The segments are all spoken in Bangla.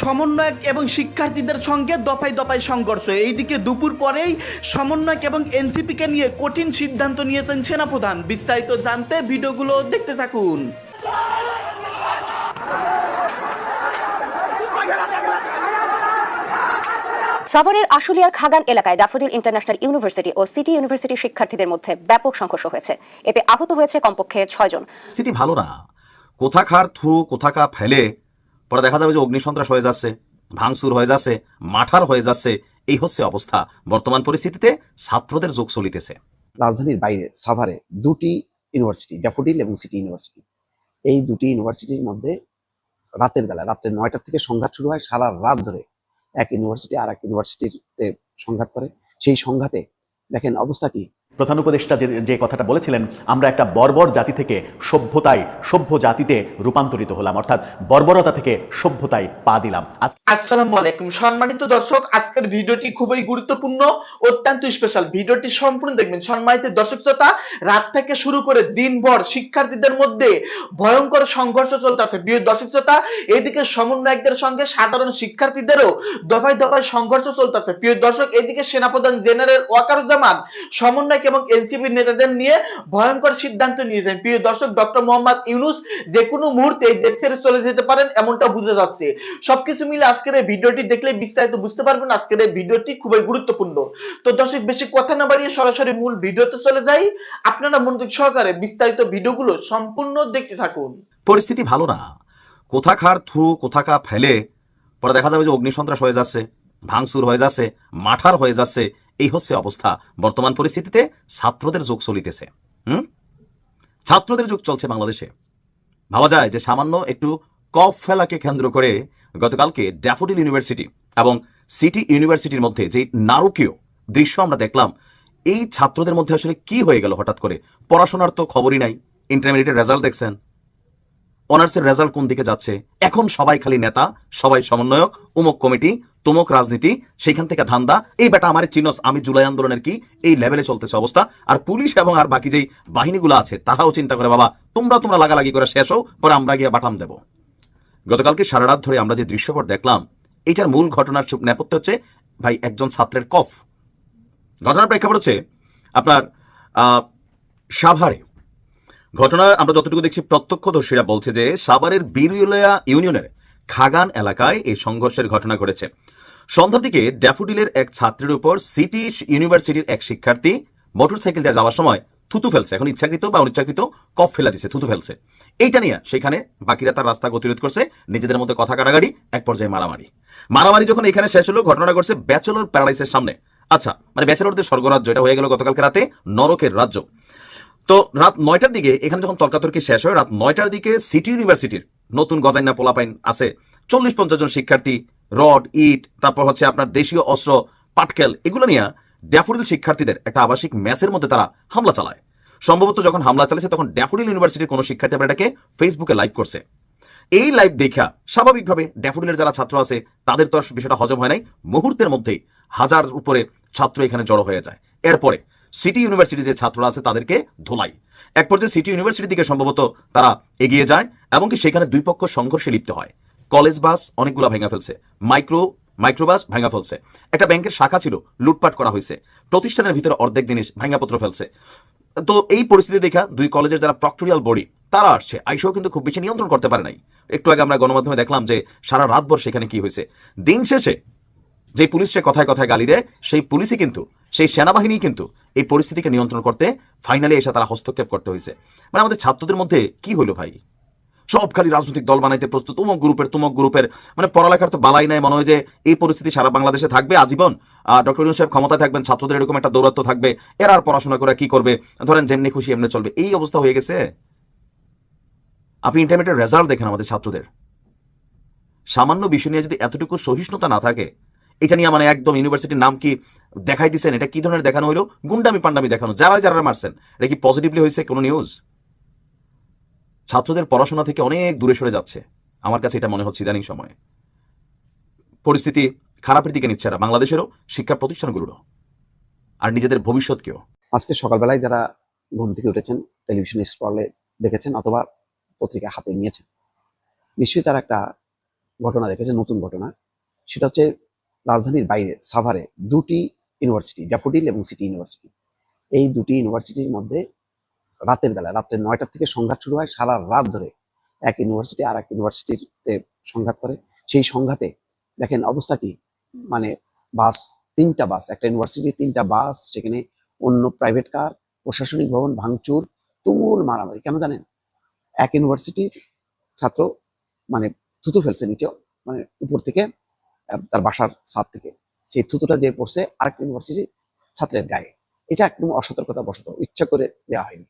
সমন্বয়ক এবং শিক্ষার্থীদের সঙ্গে দফায় দফায় সংঘর্ষ। এইদিকে দুপুর পরেই সমন্বয়ক এবং এনসিপিকে নিয়ে কঠিন সিদ্ধান্ত নিয়েছেন সেনাপ্রধান। বিস্তারিত জানতে ভিডিওগুলো দেখতে থাকুন। সাভারের আশুলিয়ার খাগান এলাকায় ড্যাফোডিল ইন্টারন্যাশনাল ইউনিভার্সিটি ও সিটি ইউনিভার্সিটির শিক্ষার্থীদের মধ্যে ব্যাপক সংঘর্ষ হয়েছে। এতে আহত হয়েছে কমপক্ষে ছয়জন। স্থিতি ভালো না। কোথাকার থু কোথাকা ফেলে পরে দেখা যাবে যে অগ্নিসন্ত্রাস হয়ে যাচ্ছে, ভাঙচুর হয়ে যাচ্ছে, মাঠার হয়ে যাচ্ছে, এই হচ্ছে অবস্থা। বর্তমান পরিস্থিতিতে ছাত্রদের যোগ চলিতেছে। রাজধানীর বাইরে, সাভারে দুটি ইউনিভার্সিটি, ড্যাফোডিল এবং সিটি ইউনিভার্সিটি। এই দুটি ইউনিভার্সিটির মধ্যে রাতের বেলা, রাত্রে নয়টার থেকে সংঘাত শুরু হয়, সারা রাত ধরে এক ইউনিভার্সিটি আর এক ইউনিভার্সিটিতে সংঘাত করে। সেই সংঘাতে দেখেন অবস্থা কি? প্রধান উপদেষ্টা যে কথাটা বলেছিলেন, আমরা একটা বর্বর জাতি থেকে সভ্যতায়, সভ্য জাতিতে রূপান্তরিত হলাম, অর্থাৎ বর্বরতা থেকে সভ্যতায় পা দিলাম। আলাইকুম। সম্মানিত দর্শক, আজকের ভিডিওটি খুবই গুরুত্বপূর্ণ, অত্যন্ত স্পেশাল ভিডিওটি সম্পূর্ণ দেখবেন। সম্মানিত দর্শক শ্রোতা, রাত থেকে শুরু করে দিনভর শিক্ষার্থীদের মধ্যে ভয়ঙ্কর সংঘর্ষ চলতেছে প্রিয় দর্শক শ্রোতা, এদিকে সমন্বয়কদের সঙ্গে সাধারণ শিক্ষার্থীদেরও দফায় দফায় সংঘর্ষ চলতেছে প্রিয় দর্শক, এদিকে সেনাপ্রধান জেনারেল ওয়াকারুজ্জামান সমন্বয়ক এবং এনসিপি নেতাদের নিয়ে ভয়ঙ্কর সিদ্ধান্ত নিয়েছেন। প্রিয় দর্শক, ডক্টর মোহাম্মদ ইউনুস যে কোনো মুহূর্তে দেশ ছেড়ে চলে যেতে পারেন এমনটা বুঝে যাচ্ছে। সবকিছু মিলে আজকের এই ভিডিওটি দেখলে বিস্তারিত বুঝতে পারবেন। আজকের এই ভিডিওটি খুবই গুরুত্বপূর্ণ। তো দর্শক, বেশি কথা না বাড়িয়ে সরাসরি মূল ভিডিওতে চলে যাই। আপনারা মনোযোগ সহকারে বিস্তারিত ভিডিওগুলো সম্পূর্ণ দেখতে থাকুন। পরিস্থিতি ভালো না। কোথাকার থু কোথাকা ফেলে, পরে দেখা যাবে যে অগ্নিসন্ত্রাস হয়ে যাচ্ছে, ভাঙচুর হয়ে যাচ্ছে, মাঠার হয়ে যাচ্ছে এই হচ্ছে অবস্থা। বর্তমান পরিস্থিতিতে ছাত্রদের যোগ চলিতেছে। হুম? ছাত্রদের যুগ চলছে বাংলাদেশে। ভাবা যায় যে সামান্য একটু কফ ফেলাকে কেন্দ্র করে গতকালকে ড্যাফোডিল ইউনিভার্সিটি এবং সিটি ইউনিভার্সিটির মধ্যে যে নারকীয় দৃশ্য আমরা দেখলাম, এই ছাত্রদের মধ্যে আসলে কি হয়ে গেল হঠাৎ করে? পড়াশোনার তো খবরই নাই। ইন্টারমিডিয়েটের রেজাল্ট দেখছেন। অনার্সের রেজাল্ট কোন দিকে যাচ্ছে? এখন সবাই খালি নেতা, সবাই সমন্বয়ক, উমক কমিটি, তুমক রাজনীতি সেখান থেকে ধান্দা। এই বেটা আমার চিনস, আমি জুলাই আন্দোলনের কি? এই লেভেলে চলতেছে অবস্থা। আর পুলিশ এবং আর বাকি যেই বাহিনীগুলো আছে তারাও চিন্তা করে, বাবা, তোমরা তোমরা লাগালাগি করে শেষ হও, পরে আমরা গিয়ে বাটাম দেব। গতকালকে সারা রাত ধরে আমরা যে দৃশ্যপট দেখলাম এটার মূল ঘটনার নেপথ্য হচ্ছে, ভাই, একজন ছাত্রের কফ। ঘটনার প্রেক্ষাপট হচ্ছে, আপনার সাভারে ঘটনা আমরা যতটুকু দেখছি, প্রত্যক্ষদর্শীরা বলছে যে সাভারের বীরুলিয়া ইউনিয়নের খাগান এলাকায় এই সংঘর্ষের ঘটনা ঘটেছে। সন্ধ্যার দিকে ড্যাফোডিলের এক ছাত্রের উপর সিটি ইউনিভার্সিটির এক শিক্ষার্থী মোটরসাইকেল দিয়ে যাওয়ার সময় থুতু ফেলছে। এখন ইচ্ছাকৃত বা অনিচ্ছাকৃত কফ ফেলা দিছে, থুতু ফেলছে। এইটা নিয়ে সেখানে বাকিরা তার রাস্তা গতিরোধ করছে, নিজেদের মধ্যে কথা কাটাকাটি, এক পর্যায়ে মারামারি। মারামারি যখন এখানে শেষ হলো ঘটনাটা ঘটছে ব্যাচেলর প্যারাডাইসের সামনে। আচ্ছা মানে ব্যাচেলরদের স্বর্গরাজ্য, এটা হয়ে গেল গতকালকে রাতে নরকের রাজ্য। তো রাত নয়টার দিকে এখানে যখন তর্কাতর্কি শেষ হয়, রাত নয়টার দিকে সিটি ইউনিভার্সিটির নতুন গজাইনা পোলাপাইন আছে। চল্লিশ পঞ্চাশ জন শিক্ষার্থী, রড, ইট, তারপর হচ্ছে আপনার দেশীয় অস্ত্র, পাটকেল, এগুলো নিয়ে ড্যাফোডিল শিক্ষার্থীদের একটা আবাসিক ম্যাচের মধ্যে তারা হামলা চালায়। সম্ভবত যখন হামলা চালিয়েছে তখন ড্যাফোডিল ইউনিভার্সিটির কোনো শিক্ষার্থী আবার এটাকে ফেসবুকে লাইভ করছে। এই লাইভ দেখা স্বাভাবিকভাবে ড্যাফোডিলের যারা ছাত্র আছে, তাদের তো বিষয়টা হজম হয় নাই। মুহূর্তের মধ্যেই হাজার উপরে ছাত্র এখানে জড়ো হয়ে যায়। এরপরে সিটি ইউনিভার্সিটি যে ছাত্ররা আছে তাদেরকে ধোলাই। এক পর্যায়ে সিটি ইউনিভার্সিটির দিকে সম্ভবত তারা এগিয়ে যায় এমনকি সেখানে দুই পক্ষ সংঘর্ষে লিপ্ত হয়। কলেজ বাস অনেকগুলো ভেঙে ফেলছে। মাইক্রো, মাইক্রোবাস ভাঙা ফেলছে। একটা ব্যাংকের শাখা ছিল, লুটপাট করা হয়েছে। প্রতিষ্ঠানের ভিতরে অর্ধেক জিনিস ভাঙাপত্র ফেলছে। তো এই পরিস্থিতি দেখা দুই কলেজের যারা প্রক্টোরিয়াল বডি, তারা আসছে। আইসেও কিন্তু খুব বেশি নিয়ন্ত্রণ করতে পারে নাই। একটু আগে আমরা গণমাধ্যমে দেখলাম যে সারা রাতভর সেখানে কি হয়েছে। দিন শেষে যে পুলিশ সে কথায় কথায় গালি দেয়, সেই পুলিশই কিন্তু, সেই সেনাবাহিনী কিন্তু এই পরিস্থিতিকে নিয়ন্ত্রণ করতে ফাইনালি এসে তারা হস্তক্ষেপ করতে হয়েছে। মানে আমাদের ছাত্রদের মধ্যে কি হলো ভাই? সব খালি রাজনৈতিক দল বানাইতে প্রস্তুত তুমক গ্রুপের তুমক গ্রুপের মানে পড়ালেখার তো বালাই নাই, মনে হয় যে এই পরিস্থিতি সারা বাংলাদেশে থাকবে, আজীবন। ডক্টর ইউনুস সাহেব ক্ষমতায় থাকবেন, ছাত্রদের এরকম একটা দৌরাত্ম থাকবে, এরা আর পড়াশোনা করে কি করবে? ধরেন যেমনি খুশি এমনি চলবে। এই অবস্থা হয়ে গেছে? আপনি ইন্টারমিডিয়েট রেজাল্ট দেখেন আমাদের ছাত্রদের। সামান্য বিষয় নিয়ে যদি এতটুকু সহিষ্ণুতা না থাকে এটা নিয়ে মানে একদম ইউনিভার্সিটির নাম কি দেখাই দিচ্ছেন এটা কি ধরনের দেখানো হলো গুন্ডামি পান্ডামি দেখানো। যারা যারা মারছেন, এটা কি পজিটিভলি হয়েছে কোনো নিউজ ছাত্রদের পড়াশোনা থেকে অনেক দূরে সরে যাচ্ছে। আমার কাছে এটা মনে হচ্ছে ইদানিং সময়ে। পরিস্থিতি খারাপের দিকে নিচ্ছে বাংলাদেশেরও শিক্ষা প্রতিষ্ঠানগুলোরও। আর নিজেদের ভবিষ্যৎকেও। আজকে সকালবেলায় যারা ঘুম থেকে উঠেছেন, টেলিভিশন স্ক্রলে দেখেছেন অথবা পত্রিকা হাতে নিয়েছেন, নিশ্চয়ই তারা একটা ঘটনা দেখেছে নতুন ঘটনা। সেটা হচ্ছে রাজধানীর বাইরে, সাভারে দুটি ইউনিভার্সিটি, ড্যাফোডিল এবং সিটি ইউনিভার্সিটি। এই দুটি ইউনিভার্সিটির মধ্যে রাতের বেলা, রাত্রে নয়টার থেকে সংঘাত শুরু হয়, সারা রাত ধরে এক ইউনিভার্সিটি আর এক ইউনিভার্সিটিতে সংঘাত করে। সেই সংঘাতে দেখেন অবস্থা কি? মানে বাস, তিনটা বাস, একটা ইউনিভার্সিটির তিনটা বাস, সেখানে অন্য প্রাইভেট কার, প্রশাসনিক ভবন, ভাঙচুর, তুমুল মারামারি। কেন জানেন? এক ইউনিভার্সিটির ছাত্র মানে থুতু ফেলছে নিচে মানে উপর থেকে তার বাসার ছাদ থেকে। সেই থুতুটা দিয়ে পড়ছে আরেক ইউনিভার্সিটির ছাত্রের গায়ে। এটা একদম অসতর্কতা বশত ইচ্ছা করে দেওয়া হয়নি।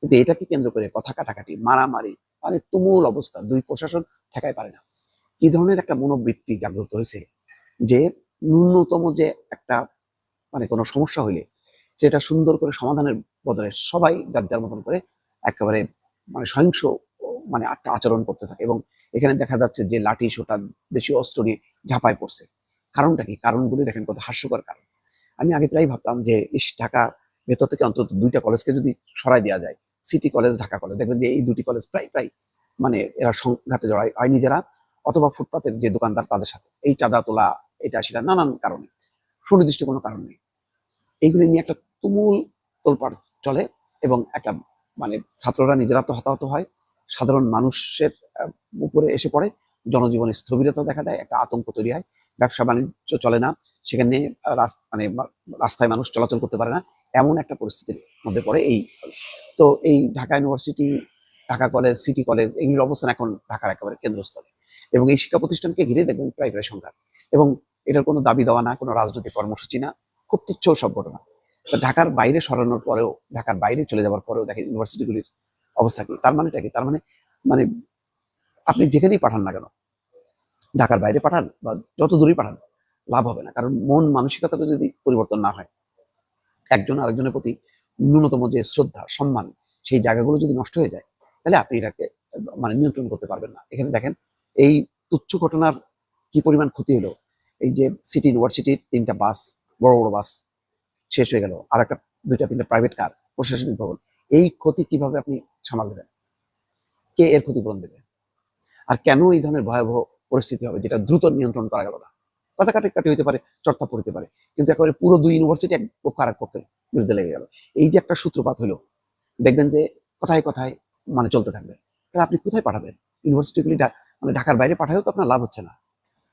কিন্তু এটাকে কেন্দ্র করে কথা কাটাকাটি, মারামারি মানে তুমুল অবস্থা। দুই প্রশাসন ঠেকাই পারে না। কি ধরনের একটা মনোবৃত্তি জাগ্রত হয়েছে যে ন্যূনতম যে একটা মানে কোনো সমস্যা হইলে সেটা সুন্দর করে সমাধানের বদলে সবাই যার যার মতন করে একেবারে মানে সহিংস মানে একটা আচরণ করতে থাকে। এবং এখানে দেখা যাচ্ছে যে লাঠি সোটা দেশীয় অস্ত্র নিয়ে ঝাঁপায় পড়ছে। কারণটা কি? কারণগুলি দেখেন কত হাস্যকর কারণ। আমি আগে প্রায় ভাবতাম যে ইস, ঢাকা ভেতর থেকে অন্তত দুইটা কলেজকে যদি সরাই দেওয়া যায় সিটি কলেজ ঢাকা কলেজ দেখবেন যে এই দুটি কলেজ প্রায় প্রায় মানে এরা সংঘাতে জড়ায় হয় নিজেরা অথবা ফুটপাতের যে দোকানদার তাদের সাথে। এই চাঁদা তোলা, এটা সেটা নানান কারণে, সুনির্দিষ্ট কোনো কারণ নেই। এইগুলি নিয়ে একটা তুমুল তোলপাড় চলে এবং একটা মানে ছাত্ররা নিজেরা তো হতাহত হয়, সাধারণ মানুষের উপরে এসে পড়ে জনজীবনে স্থবিরতা দেখা দেয়, একটা আতঙ্ক তৈরি হয়। ব্যবসা বাণিজ্য চলে না, সেখানে মানে রাস্তায় মানুষ চলাচল করতে পারে না, এমন একটা পরিস্থিতির মধ্যে পড়ে এই। তো এই Dhaka university, Dhaka college, city college, এগুলির অবস্থান এখন ঢাকার একেবারে কেন্দ্রস্থলে। এবং এই শিক্ষা প্রতিষ্ঠানকে ঘিরে দেখবেন প্রায় প্রায় সংঘাত। এবং এটার কোনো দাবি দেওয়া না, কোনো রাজনৈতিক কর্মসূচি না, খুব তুচ্ছ সব ঘটনা। তো ঢাকার বাইরে সরানোর পরেও, ঢাকার বাইরে চলে যাওয়ার পরেও দেখেন ইউনিভার্সিটিগুলির অবস্থা কি? তার মানেটা কি? তার মানে মানে আপনি যেখানেই পাঠান না কেন? ঢাকার বাইরে পাঠান বা যত দূরেই পাঠান, লাভ হবে না। কারণ মন মানসিকতাটা যদি পরিবর্তন না হয়, একজন আরেকজনের প্রতি ন্যূনতম যে শ্রদ্ধা, সম্মান, সেই জায়গাগুলো যদি নষ্ট হয়ে যায়, তাহলে আপনি এটাকে মানে নিয়ন্ত্রণ করতে পারবেন না। এখানে দেখেন, এই তুচ্ছ ঘটনার কি পরিমাণ ক্ষতি হলো? এই যে সিটি ইউনিভার্সিটির তিনটা বাস, বড় বড় বাস শেষ হয়ে গেল, আর একটা, দুইটা, তিনটা প্রাইভেট কার প্রশাসনিক ভবন, এই ক্ষতি কীভাবে আপনি সামাল দেবেন? কে এর ক্ষতিপূরণ দেবে? আর কেন এই ধরনের ভয়াবহ পরিস্থিতি হবে যেটা দ্রুত নিয়ন্ত্রণ করা গেল না? কথা কাটি কাটি হইতে পারে, চর্চা পড়তে পারে, কিন্তু একেবারে পুরো দুই ইউনিভার্সিটি এক পক্ষ আর এক পক্ষের বিরুদ্ধে লেগে গেল। এই যে একটা সূত্রপাত হলো, দেখবেন যে কথায় কথায় মানে চলতে থাকবে। তাহলে আপনি কোথায় পাঠাবেন? ইউনিভার্সিটিগুলি মানে ঢাকার বাইরে পাঠালেও তো আপনার লাভ হচ্ছে না।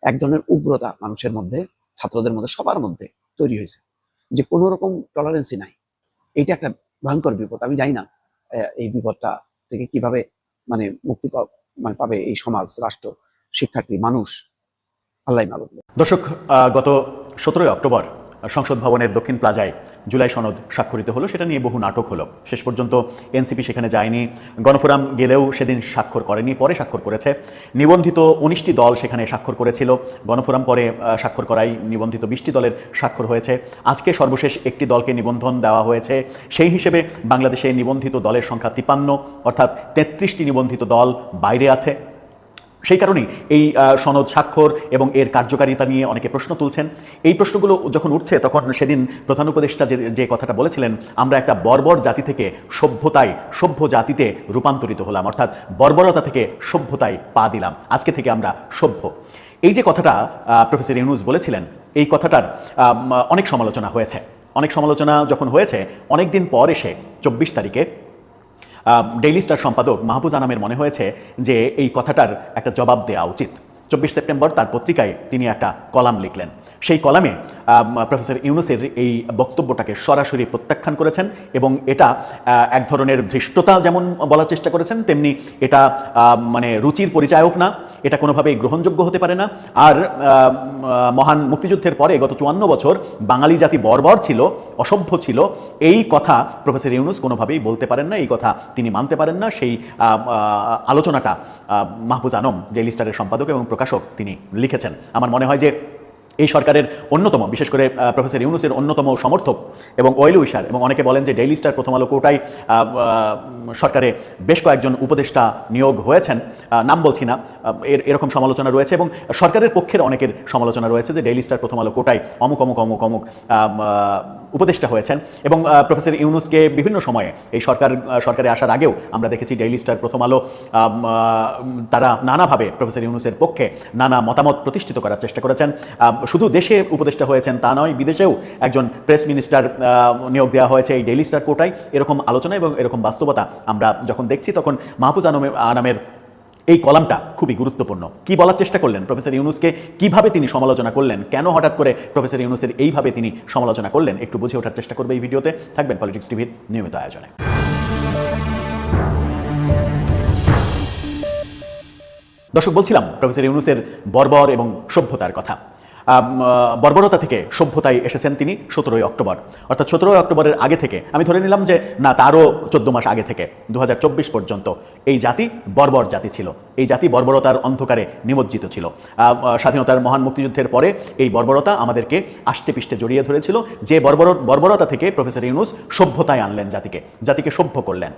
এক ধরনের উগ্রতা মানুষের মধ্যে, ছাত্রদের মধ্যে, সবার মধ্যে তৈরি হয়েছে, যে কোনো রকম টলারেন্সই নাই। এইটা একটা ভয়ঙ্কর বিপদ। আমি জানি না এই বিপদটা থেকে কীভাবে মানে মুক্তি পা- মানে পাবে এই সমাজ, রাষ্ট্র, শিক্ষার্থী, মানুষ। আল্লাহ দর্শক গত সতেরোই অক্টোবর সংসদ ভবনের দক্ষিণ প্লাজায় জুলাই সনদ স্বাক্ষরিত হলো, সেটা নিয়ে বহু নাটক হলো। শেষ পর্যন্ত এনসিপি সেখানে যায়নি। গণফোরাম গেলেও সেদিন স্বাক্ষর করেনি, পরে স্বাক্ষর করেছে। নিবন্ধিত উনিশটি দল সেখানে স্বাক্ষর করেছিল। গণফোরাম পরে স্বাক্ষর করাই নিবন্ধিত বিশটি দলের স্বাক্ষর হয়েছে। আজকে সর্বশেষ একটি দলকে নিবন্ধন দেওয়া হয়েছে। সেই হিসেবে বাংলাদেশে নিবন্ধিত দলের সংখ্যা তিপান্ন, অর্থাৎ তেত্রিশটি নিবন্ধিত দল বাইরে আছে। সেই কারণেই এই সনদ স্বাক্ষর এবং এর কার্যকারিতা নিয়ে অনেকে প্রশ্ন তুলছেন। এই প্রশ্নগুলো যখন উঠছে, তখন সেদিন প্রধান উপদেষ্টা যে যে কথাটা বলেছিলেন, আমরা একটা বর্বর জাতি থেকে সভ্যতায়, সভ্য জাতিতে রূপান্তরিত হলাম, অর্থাৎ বর্বরতা থেকে সভ্যতায় পা দিলাম। আজকে থেকে আমরা সভ্য। এই যে কথাটা প্রফেসর ইউনুস বলেছিলেন, এই কথাটার অনেক সমালোচনা হয়েছে। অনেক সমালোচনা যখন হয়েছে অনেক দিন পর এসে চব্বিশ তারিখে ডেইলি স্টার সম্পাদক মাহবুজ আনামের মনে হয়েছে যে এই কথাটার একটা জবাব দেওয়া উচিত। চব্বিশ সেপ্টেম্বর তার পত্রিকায় তিনি একটা কলাম লিখলেন। সেই কলামে প্রফেসর ইউনুসের এই বক্তব্যটাকে সরাসরি প্রত্যাখ্যান করেছেন এবং এটা এক ধরনের ধৃষ্টতা যেমন বলার চেষ্টা করেছেন, তেমনি এটা মানে রুচির পরিচায়ক না এটা কোনোভাবেই গ্রহণযোগ্য হতে পারে না। আর মহান মুক্তিযুদ্ধের পরে গত চুয়ান্ন বছর বাঙালি জাতি বর্বর ছিল, অসভ্য ছিল। এই কথা প্রফেসর ইউনুস কোনোভাবেই বলতে পারেন না, এই কথা তিনি মানতে পারেন না। সেই আলোচনাটা মাহফুজ আনম ডেইলি স্টারের সম্পাদক এবং প্রকাশক তিনি লিখেছেন। আমার মনে হয় যে এই সরকারের অন্যতম, বিশেষ করে প্রফেসর ইউনুসের অন্যতম সমর্থক এবং ওয়েল উইশার এবং অনেকে বলেন যে ডেইলি স্টার প্রথম আলো কোটাই সরকারে বেশ কয়েকজন উপদেষ্টা নিয়োগ হয়েছেন। নাম বলছি না। এরকম সমালোচনা রয়েছে এবং সরকারের পক্ষের অনেকের সমালোচনা রয়েছে যে ডেইলি স্টার প্রথম আলো কোটায় অমুক অমুক অমুক অমুক উপদেষ্টা হয়েছেন এবং প্রফেসর ইউনুসকে বিভিন্ন সময়ে এই সরকার সরকারে আসার আগেও আমরা দেখেছি ডেইলি স্টার প্রথম আলো তারা নানাভাবে প্রফেসর ইউনুসের পক্ষে নানা মতামত প্রতিষ্ঠিত করার চেষ্টা করেছেন। শুধু দেশে উপদেষ্টা হয়েছেন তা নয়, বিদেশেও একজন প্রেস মিনিস্টার নিয়োগ দেওয়া হয়েছে এই ডেইলি স্টার কোটায়। এরকম আলোচনা এবং এরকম বাস্তবতা আমরা যখন দেখছি তখন মাহফুজ আনমে আনামের এই কলামটা খুবই গুরুত্বপূর্ণ। কি বলার চেষ্টা করলেন প্রফেসর ইউনুসকে? কীভাবে তিনি সমালোচনা করলেন? কেন হঠাৎ করে প্রফেসর ইউনুসের এইভাবে তিনি সমালোচনা করলেন? একটু বুঝে ওঠার চেষ্টা করবে এই ভিডিওতে। থাকবেন পলিটিক্স টিভির নিয়মিত আয়োজনে। দর্শক, বলছিলাম প্রফেসর ইউনুসের বর্বর এবং সভ্যতার কথা। বর্বরতা থেকে সভ্যতায় এসেছেন তিনি সতেরোই অক্টোবর। অর্থাৎ সতেরোই অক্টোবরের আগে থেকে, আমি ধরে নিলাম যে না, তারও চোদ্দ মাস আগে থেকে দু হাজার চব্বিশ পর্যন্ত এই জাতি বর্বর জাতি ছিল। এই জাতি বর্বরতার অন্ধকারে নিমজ্জিত ছিল। স্বাধীনতার মহান মুক্তিযুদ্ধের পরে এই বর্বরতা আমাদেরকে আষ্টে পিষ্টে জড়িয়ে ধরেছিল, যে বর্বর, বর্বরতা থেকে প্রফেসর ইউনুস সভ্যতায় আনলেন জাতিকে জাতিকে সভ্য করলেন।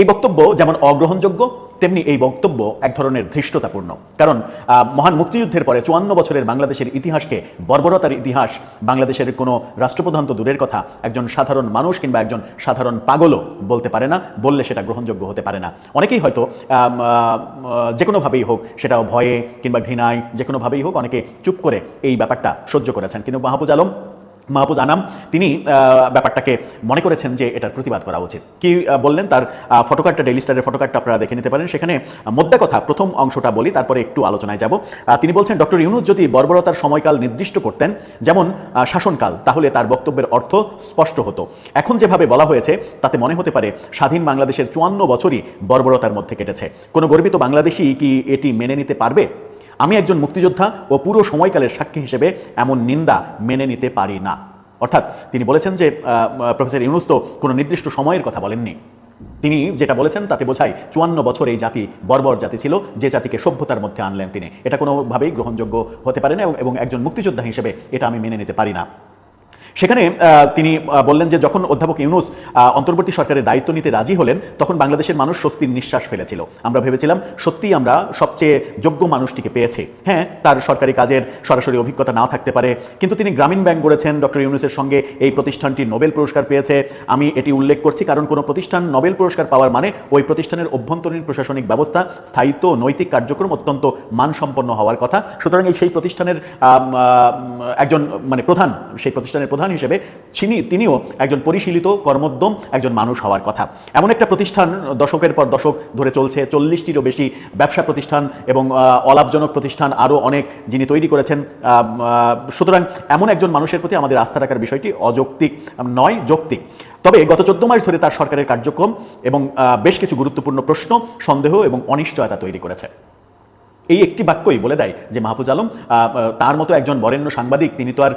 এই বক্তব্য যেমন অগ্রহণযোগ্য, তেমনি এই বক্তব্য এক ধরনের ধৃষ্টতাপূর্ণ। কারণ মহান মুক্তিযুদ্ধের পরে চুয়ান্ন বছরের বাংলাদেশের ইতিহাসকে বর্বরতার ইতিহাস, বাংলাদেশের কোনো রাষ্ট্রপ্রধান তো দূরের কথা, একজন সাধারণ মানুষ কিংবা একজন সাধারণ পাগলও বলতে পারে না, বললে সেটা গ্রহণযোগ্য হতে পারে না। অনেকেই হয়তো যে কোনোভাবেই হোক, সেটাও ভয়ে কিংবা ঘৃণায় যে কোনোভাবেই হোক, অনেকে চুপ করে এই ব্যাপারটা সহ্য করেছেন। কিন্তু মাহবুজ আলম মাহবুজ আনাম, তিনি ব্যাপারটাকে মনে করেছেন যে এটার প্রতিবাদ করা উচিত। কি বললেন তার ফটোকার্ডটা ডেইলি স্টারের ফটোকার্ডটা আপনারা দেখে নিতে পারেন। সেখানে মোদ্দা কথা, প্রথম অংশটা বলি, তারপরে একটু আলোচনায় যাব। তিনি বলছেন, ডক্টর ইউনুস যদি বর্বরতার সময়কাল নির্দিষ্ট করতেন, যেমন শাসনকাল, তাহলে তার বক্তব্যের অর্থ স্পষ্ট হতো। এখন যেভাবে বলা হয়েছে, তাতে মনে হতে পারে স্বাধীন বাংলাদেশের চুয়ান্ন বছরই বর্বরতার মধ্যে কেটেছে। কোনো গর্বিত বাংলাদেশি কি এটি মেনে নিতে পারবে? আমি একজন মুক্তিযোদ্ধা ও পুরো সময়কালের সাক্ষী হিসেবে এমন নিন্দা মেনে নিতে পারি না। অর্থাৎ তিনি বলেছেন যে প্রফেসর ইউনুস তো কোনো নির্দিষ্ট সময়ের কথা বলেননি। তিনি যেটা বলেছেন তাতে বোঝায় চুয়ান্ন বছর এই জাতি বর্বর জাতি ছিল, যে জাতিকে সভ্যতার মধ্যে আনলেন তিনি। এটা কোনোভাবেই গ্রহণযোগ্য হতে পারে না এবং একজন মুক্তিযোদ্ধা হিসেবে এটা আমি মেনে নিতে পারি না। সেখানে তিনি বললেন যে যখন অধ্যাপক ইউনুস অন্তর্বর্তী সরকারের দায়িত্ব নিতে রাজি হলেন, তখন বাংলাদেশের মানুষ স্বস্তির নিঃশ্বাস ফেলেছিল। আমরা ভেবেছিলাম, সত্যিই আমরা সবচেয়ে যোগ্য মানুষটিকে পেয়েছি। হ্যাঁ তার সরকারি কাজের সরাসরি অভিজ্ঞতা না থাকতে পারে, কিন্তু তিনি গ্রামীণ ব্যাংক গড়েছেন, ডক্টর ইউনুসের সঙ্গে এই প্রতিষ্ঠানটি নোবেল পুরস্কার পেয়েছে। আমি এটি উল্লেখ করছি, কারণ কোনো প্রতিষ্ঠান নোবেল পুরস্কার পাওয়ার মানে ওই প্রতিষ্ঠানের অভ্যন্তরীণ প্রশাসনিক ব্যবস্থা, স্থায়িত্ব নৈতিক কার্যক্রম অত্যন্ত মানসম্পন্ন হওয়ার কথা। সুতরাং এই সেই প্রতিষ্ঠানের একজন মানে প্রধান, সেই প্রতিষ্ঠানের প্রধান হিসেবে তিনি তিনিও একজন পরিশীলিত, কর্মোদ্যম, একজন মানুষ হওয়ার কথা। এমন একটা প্রতিষ্ঠান দশকের পর দশক ধরে চলছে, চল্লিশটিরও বেশি ব্যবসা প্রতিষ্ঠান এবং অলাভজনক প্রতিষ্ঠান আরও অনেক যিনি তৈরি করেছেন। সুতরাং এমন একজন মানুষের প্রতি আমাদের আস্থা রাখার বিষয়টি অযৌক্তিক নয়, যৌক্তিক। তবে গত চোদ্দ মাস ধরে তার সরকারের কার্যক্রম এবং বেশ কিছু গুরুত্বপূর্ণ প্রশ্ন, সন্দেহ এবং অনিশ্চয়তা তৈরি করেছে। এই একটি বাক্যই বলে দেয় যে মাহফুজ আলম তার মতো একজন বরেণ্য সাংবাদিক তিনি তো আর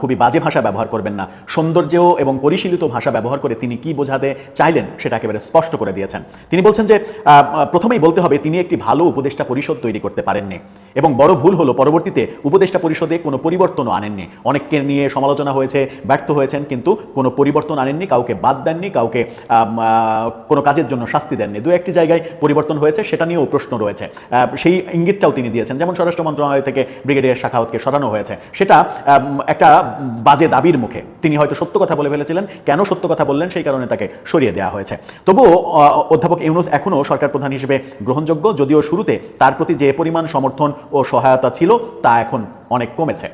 খুবই বাজে ভাষা ব্যবহার করবেন না। সৌন্দর্য এবং পরিশীলিত ভাষা ব্যবহার করে তিনি কি বোঝাতে চাইলেন সেটা একেবারে স্পষ্ট করে দিয়েছেন। তিনি বলছেন যে প্রথমেই বলতে হবে তিনি একটি ভালো উপদেষ্টা পরিষদ তৈরি করতে পারেননি এবং বড় ভুল হলো পরবর্তীতে উপদেষ্টা পরিষদে কোনো পরিবর্তনও আনেননি। অনেককে নিয়ে সমালোচনা হয়েছে, ব্যর্থ হয়েছেন কিন্তু কোনো পরিবর্তন আনেননি, কাউকে বাদ দেননি, কাউকে কোনো কাজের জন্য শাস্তি দেননি। দু একটি জায়গায় পরিবর্তন হয়েছে, সেটা নিয়েও প্রশ্ন রয়েছে। সেই ইঙ্গিতটাও তিনি দিয়েছেন। যেমন স্বরাষ্ট্র মন্ত্রণালয় থেকে ব্রিগেডিয়ার শাখাওয়াতকে সরানো হয়েছে। সেটা একটা বাজে দাবির মুখে। তিনি হয়তো সত্য কথা বলে ফেলেছিলেন। কেন সত্য কথা বললেন সেই কারণে তাকে সরিয়ে দেওয়া হয়েছে। তবুও অধ্যাপক ইউনুস এখনও সরকার প্রধান হিসেবে গ্রহণযোগ্য, যদিও শুরুতে তার প্রতি যে পরিমাণ সমর্থন ও সহায়তা ছিল, তা এখন অনেক কমেছে।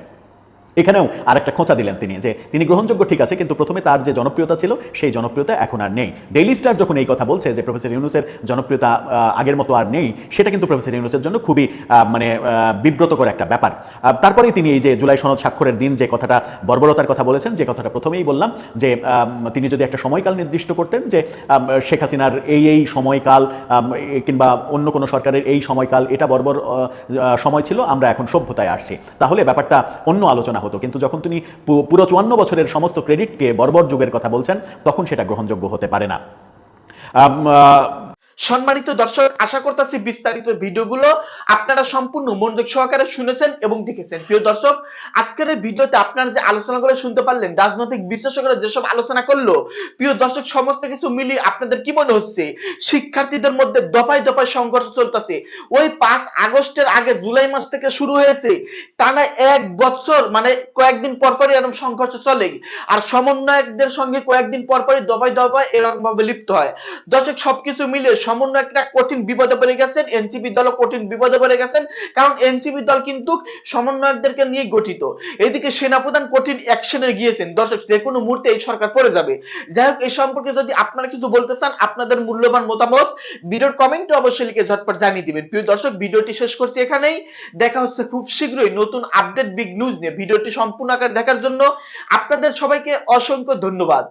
এখানেও আরেকটা খোঁচা দিলেন তিনি যে তিনি গ্রহণযোগ্য ঠিক আছে, কিন্তু প্রথমে তার যে জনপ্রিয়তা ছিল, সেই জনপ্রিয়তা এখন আর নেই। ডেইলি স্টার যখন এই কথা বলছে যে প্রফেসর ইউনুসের জনপ্রিয়তা আগের মতো আর নেই, সেটা কিন্তু প্রফেসর ইউনুসের জন্য খুবই মানে বিব্রতকর একটা ব্যাপার। তারপরেই তিনি এই যে জুলাই সনদ স্বাক্ষরের দিন যে কথাটা বর্বরতার কথা বলেছেন, যে কথাটা প্রথমেই বললাম যে তিনি যদি একটা সময়কাল নির্দিষ্ট করতেন যে শেখ হাসিনার এই এই সময়কাল কিংবা অন্য কোনো সরকারের এই সময়কাল, এটা বর্বর সময় ছিল, আমরা এখন সভ্যতায় আসছি। তাহলে ব্যাপারটা অন্য আলোচনা হতো। কিন্তু যখন তিনি পুরো চুয়ান্ন বছরের সমস্ত ক্রেডিটকে বর্বর যুগের কথা বলছেন, তখন সেটা গ্রহণযোগ্য হতে পারে না। সম্মানিত দর্শক, আশা করতেছি বিস্তারিত ভিডিওগুলো আপনারা সম্পূর্ণ মনোযোগ সহকারে শুনেছেন এবং দেখেছেন। প্রিয় দর্শক, আজকের এই ভিডিওতে আপনারা যে আলোচনা করে শুনতে পারলেন, রাজনৈতিক বিশ্লেষকরা যেসব আলোচনা করল, প্রিয় দর্শক, সমস্ত কিছু মিলিয়ে আপনাদের কি মনে হচ্ছে? শিক্ষার্থীদের মধ্যে দফায় দফায় সংঘর্ষ চলতেছে। ওই পাঁচ আগস্টের আগে জুলাই মাস থেকে শুরু হয়েছে। টানা এক বছর মানে কয়েকদিন পর পরই এরকম সংঘর্ষ চলে। আর সমন্বয়কদের সঙ্গে কয়েকদিন পর পরই দফায় দফায় এরকম ভাবে লিপ্ত হয়। দর্শক, সবকিছু মিলে সমন্বয় একটা কঠিন বিপদে পড়ে গেছেন এনসিপি দল কঠিন বিপদে পড়ে গেছেন, কারণ এনসিপি দল কিন্তু সমন্বয়কদেরকে নিয়ে গঠিত। এদিকে সেনাপ্রধান কঠিন অ্যাকশনে গিয়েছেন। দর্শক, যে কোনো মুহূর্তে এই সরকার পড়ে যাবে। যাই হোক এই সম্পর্কে যদি আপনারা কিছু বলতে চান, আপনাদের মূল্যবান মতামত ভিডিওর কমেন্টে অবশ্যই লিখে ঝটপট জানিয়ে দিবেন। প্রিয় দর্শক, ভিডিওটি শেষ করছি এখানেই। দেখা হচ্ছে খুব শীঘ্রই নতুন আপডেট বিগ নিউজ নিয়ে। ভিডিওটি সম্পূর্ণ আকার দেখার জন্য আপনাদের সবাইকে অসংখ্য ধন্যবাদ।